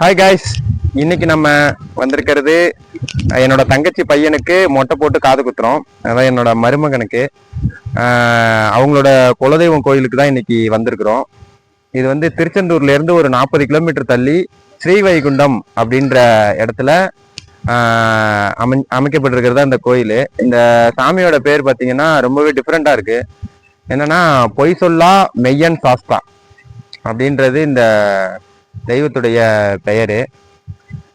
Hi guys இன்னைக்கு நம்ம வந்திருக்கிறது என்னோட தங்கச்சி பையனுக்கு மொட்டை போட்டு காது குத்துறோம். அதான் என்னோட மருமகனுக்கு. அவங்களோட குலதெய்வம் கோயிலுக்கு தான் இன்னைக்கு வந்திருக்கிறோம். இது வந்து திருச்செந்தூர்ல இருந்து ஒரு நாற்பது கிலோமீட்டர் தள்ளி ஸ்ரீவைகுண்டம் அப்படின்ற இடத்துல அமை அமைக்கப்பட்டிருக்கிறது அந்த கோயில். இந்த சாமியோட பேர் பார்த்தீங்கன்னா ரொம்பவே டிஃப்ரெண்டாக இருக்கு. என்னன்னா பொய் சொல்லா மெய்யன் சாஸ்தா அப்படின்றது இந்த தெய்வத்துடைய பெயர்.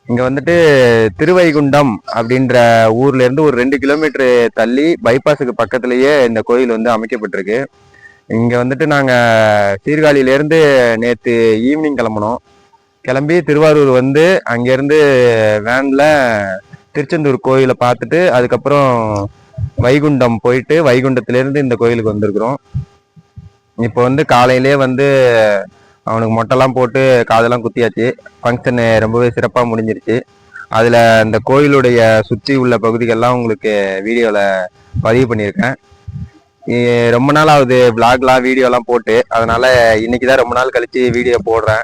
இங்கே வந்துட்டு திருவைகுண்டம் அப்படின்ற ஊர்லேருந்து ஒரு ரெண்டு கிலோமீட்டர் தள்ளி பைபாஸுக்கு பக்கத்துலேயே இந்த கோயில் வந்து அமைக்கப்பட்டிருக்கு. இங்கே வந்துட்டு நாங்கள் சீர்காழியிலேருந்து நேற்று ஈவினிங் கிளம்புனோம். கிளம்பி திருவாரூர் வந்து அங்கேருந்து வேனில் திருச்செந்தூர் கோயிலை பார்த்துட்டு அதுக்கப்புறம் வைகுண்டம் போயிட்டு வைகுண்டத்துலேருந்து இந்த கோயிலுக்கு வந்திருக்கிறோம். இப்போ வந்து காலையிலே வந்து அவனுக்கு மொட்டைலாம் போட்டு காதெல்லாம் குத்தியாச்சு. ஃபங்க்ஷன் ரொம்பவே சிறப்பாக முடிஞ்சிருச்சு. அதில் அந்த கோயிலுடைய சுற்றி உள்ள பகுதிகள்லாம் உங்களுக்கு வீடியோவில் பதிவு பண்ணியிருக்கேன். ரொம்ப நாள் ஆகுது விளாக்லாம் வீடியோலாம் போட்டு. அதனால் இன்னைக்கு தான் ரொம்ப நாள் கழித்து வீடியோ போடுறேன்.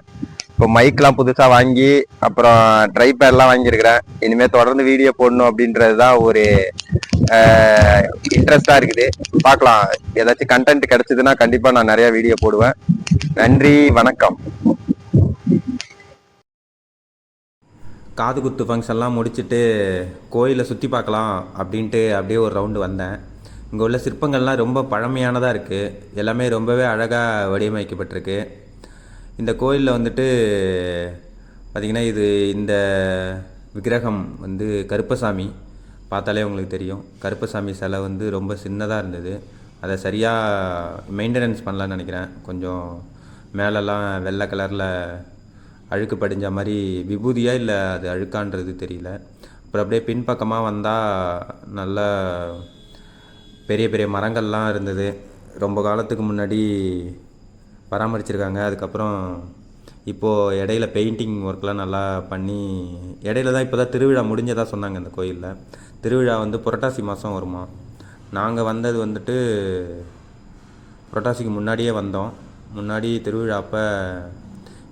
இப்போ மைக்லாம் புதுசாக வாங்கி அப்புறம் ட்ரைபேட்லாம் வாங்கியிருக்கிறேன். இனிமேல் தொடர்ந்து வீடியோ போடணும் அப்படின்றது தான் ஒரு இன்ட்ரெஸ்டாக இருக்குது. பார்க்கலாம். ஏதாச்சும் கண்டென்ட் கிடச்சிதுன்னா கண்டிப்பாக நான் நிறையா வீடியோ போடுவேன். நன்றி வணக்கம். காது குத்து ஃபங்க்ஷன்லாம் முடிச்சுட்டு கோயிலை சுற்றி பார்க்கலாம் அப்படின்ட்டு அப்படியே ஒரு ரவுண்டு வந்தேன். இங்கே உள்ள சிற்பங்கள்லாம் ரொம்ப பழமையானதாக இருக்குது எல்லாமே ரொம்பவே அழகாக வடிவமைக்கப்பட்டிருக்கு. இந்த கோயிலில் வந்துட்டு பார்த்திங்கன்னா இது இந்த விக்கிரகம் வந்து கருப்பசாமி பார்த்தாலே உங்களுக்கு தெரியும். கருப்பசாமி சிலை வந்து ரொம்ப சின்னதாக இருந்தது. அதை சரியாக மெயின்டெனன்ஸ் பண்ணலான்னு நினைக்கிறேன். கொஞ்சம் மேலெல்லாம் வெள்ளை கலரில் அழுக்கு படிஞ்ச மாதிரி விபூதியாக இல்லை அது அழுக்கான்றது தெரியல. அப்புறம் அப்படியே பின்பக்கமாக வந்தால் நல்ல பெரிய பெரிய மரங்கள்லாம் இருந்தது. ரொம்ப காலத்துக்கு முன்னாடி பராமரிச்சிருக்காங்க. அதுக்கப்புறம் இப்போது இடையில பெயிண்டிங் ஒர்க்லாம் நல்லா பண்ணி இடையில தான் இப்போ தான் திருவிழா முடிஞ்சதாக சொன்னாங்க இந்த கோயிலில். திருவிழா வந்து புரட்டாசி மாதம் வருமா? நாங்கள் வந்தது வந்துட்டு புரட்டாசிக்கு முன்னாடியே வந்தோம். முன்னாடி திருவிழா அப்போ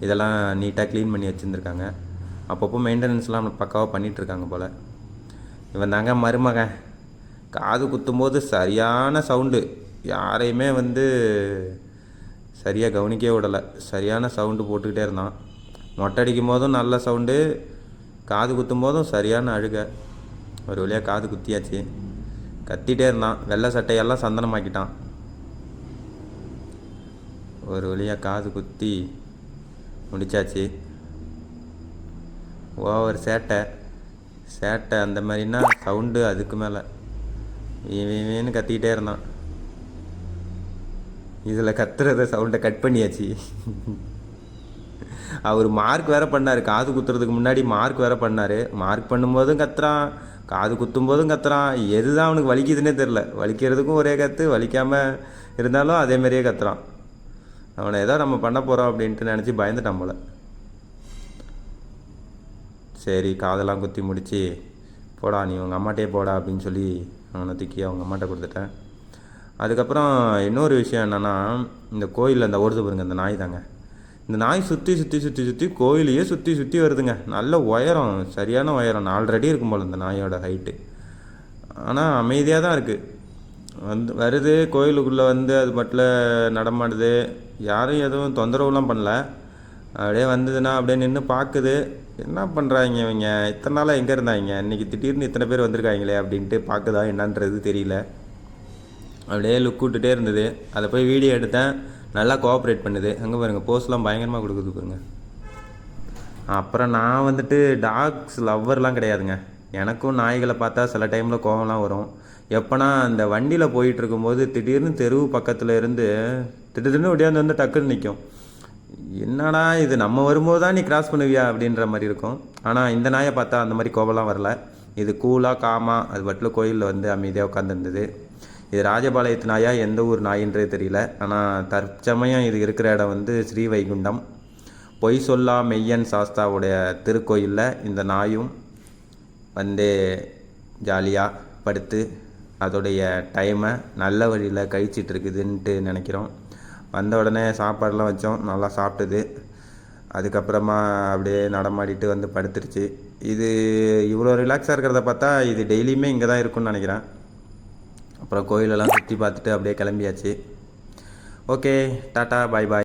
இதெல்லாம் நீட்டாக க்ளீன் பண்ணி வச்சுருந்துருக்காங்க. அப்பப்போ மெயின்டெனன்ஸ்லாம் பக்காவாக பண்ணிகிட்ருக்காங்க போல். இவன் தாங்க மருமகன். காது குத்தும்போது சரியான சவுண்டு யாரையுமே வந்து சரியாக கவனிக்கவே விடலை. சரியான சவுண்டு போட்டுக்கிட்டே இருந்தான். மொட்டை அடிக்கும் போதும் நல்ல சவுண்டு காது குத்தும் போதும் சரியான அழுக. ஒரு வழியாக காது குத்தியாச்சு. கத்திகிட்டே இருந்தான். வெள்ளை சட்டையெல்லாம் சந்தனமாக்கிட்டான். ஒரு வழியாக காது குத்தி முடிச்சாச்சு. ஓவர் சேட்டை. சேட்டை அந்த மாதிரின்னா சவுண்டு அதுக்கு மேலே. இவன்னு கத்திக்கிட்டே இருந்தான். இதில் கத்துறத சவுண்டை கட் பண்ணியாச்சு. அவர் மார்க் வேற பண்ணார். காது குத்துறதுக்கு முன்னாடி மார்க் வேற பண்ணார். மார்க் பண்ணும்போதும் கத்துறான். காது குத்தும் போதும் கத்துறான். எதுதான் அவனுக்கு வலிக்குதுன்னே தெரில வலிக்கிறதுக்கும் ஒரே கற்று வலிக்காமல் இருந்தாலும் அதே மாதிரியே கத்துறான். அவனை ஏதோ நம்ம பண்ண போகிறோம் அப்படின்ட்டு நினச்சி பயந்துட்டான் போல. சரி காதெல்லாம் குத்தி முடிச்சு போடா நீ உங்கள் அம்மாட்டே போடா அப்படின்னு சொல்லி அவனை தூக்கி அவங்க அம்மாட்ட கொடுத்துட்டேன். அதுக்கப்புறம் இன்னொரு விஷயம் என்னென்னா இந்த கோயிலில் இந்த ஓடுது பாருங்க இந்த நாய் தாங்க. இந்த நாய் சுற்றி சுற்றி சுற்றி சுற்றி கோயிலையே சுற்றி சுற்றி வருதுங்க. நல்ல உயரம் சரியான உயரம் நாலரை அடி இருக்கும் போல் இந்த நாயோட ஹைட்டு ஆனால் அமைதியாக தான் இருக்குது வந்து வருது கோயிலுக்குள்ளே வந்து அது பட்டில் நடமாடுது. யாரும் எதுவும் தொந்தரவுலாம் பண்ணல. அப்படியே வந்ததுன்னா அப்படியே நின்று பார்க்குது என்ன பண்ணுறாங்க இவங்க? இத்தனை நாளாக எங்கே இருந்தாங்க? இன்றைக்கி திடீர்னு இத்தனை பேர் வந்திருக்காங்களே அப்படின்ட்டு பார்க்குதா என்னன்றது தெரியல. அப்படியே லுக் விட்டுட்டே இருந்தது. அதை போய் வீடியோ எடுத்தேன். நல்லா கோஆப்ரேட் பண்ணுது. அங்கே பாருங்கள் போஸ்ட்லாம் பயங்கரமாக கொடுக்குது பாருங்க. அப்புறம் நான் வந்துட்டு டாக்ஸ் லவ்வர்லாம் கிடையாதுங்க. எனக்கும் நாய்களை பார்த்தா சில டைமில் கோவம்லாம் வரும். எப்போனா அந்த வண்டியில் போயிட்டு இருக்கும்போது திடீர்னு தெருவு பக்கத்தில் இருந்து திடீர்னு ஒடியாந்து வந்து டக்குன்னு நிற்கும் என்னடா இது நம்ம வரும்போது தான் நீ கிராஸ் பண்ணுவியா அப்படின்ற மாதிரி இருக்கும். ஆனால் இந்த நாயை பார்த்தா அந்த மாதிரி கோவம்லாம் வரல. இது கூலாக காமா அது பட்டில் கோயிலில் வந்து அமைதியாக உட்காந்துருந்தது இது ராஜபாளையத்து நாயா? எந்த ஊர் நாயின்றே தெரியல. ஆனால் தற்சமயம் இது இருக்கிற இடம் வந்து ஸ்ரீவைகுண்டம். பொய் சொல்லா மெய்யன் சாஸ்தாவுடைய திருக்கோயிலில் இந்த நாயும் வந்து ஜாலியாக படுத்து அதோடைய டைமை நல்ல வழியில் கழிச்சிட்டு இருக்குதுன்ட்டு நினைக்கிறோம். வந்த உடனே சாப்பாடெல்லாம் வச்சோம். நல்லா சாப்பிட்டது. அதுக்கப்புறமா அப்படியே நடமாடிட்டு வந்து படுத்துருச்சு. இது இவ்வளோ ரிலாக்ஸாக இருக்கிறத பார்த்தா இது டெய்லியுமே இங்கே தான் இருக்கும்னு நினைக்கிறேன். அப்புறம் கோயிலெல்லாம் சுற்றி பார்த்துட்டு அப்படியே கிளம்பியாச்சு. ஓகே டாட்டா பாய் பாய்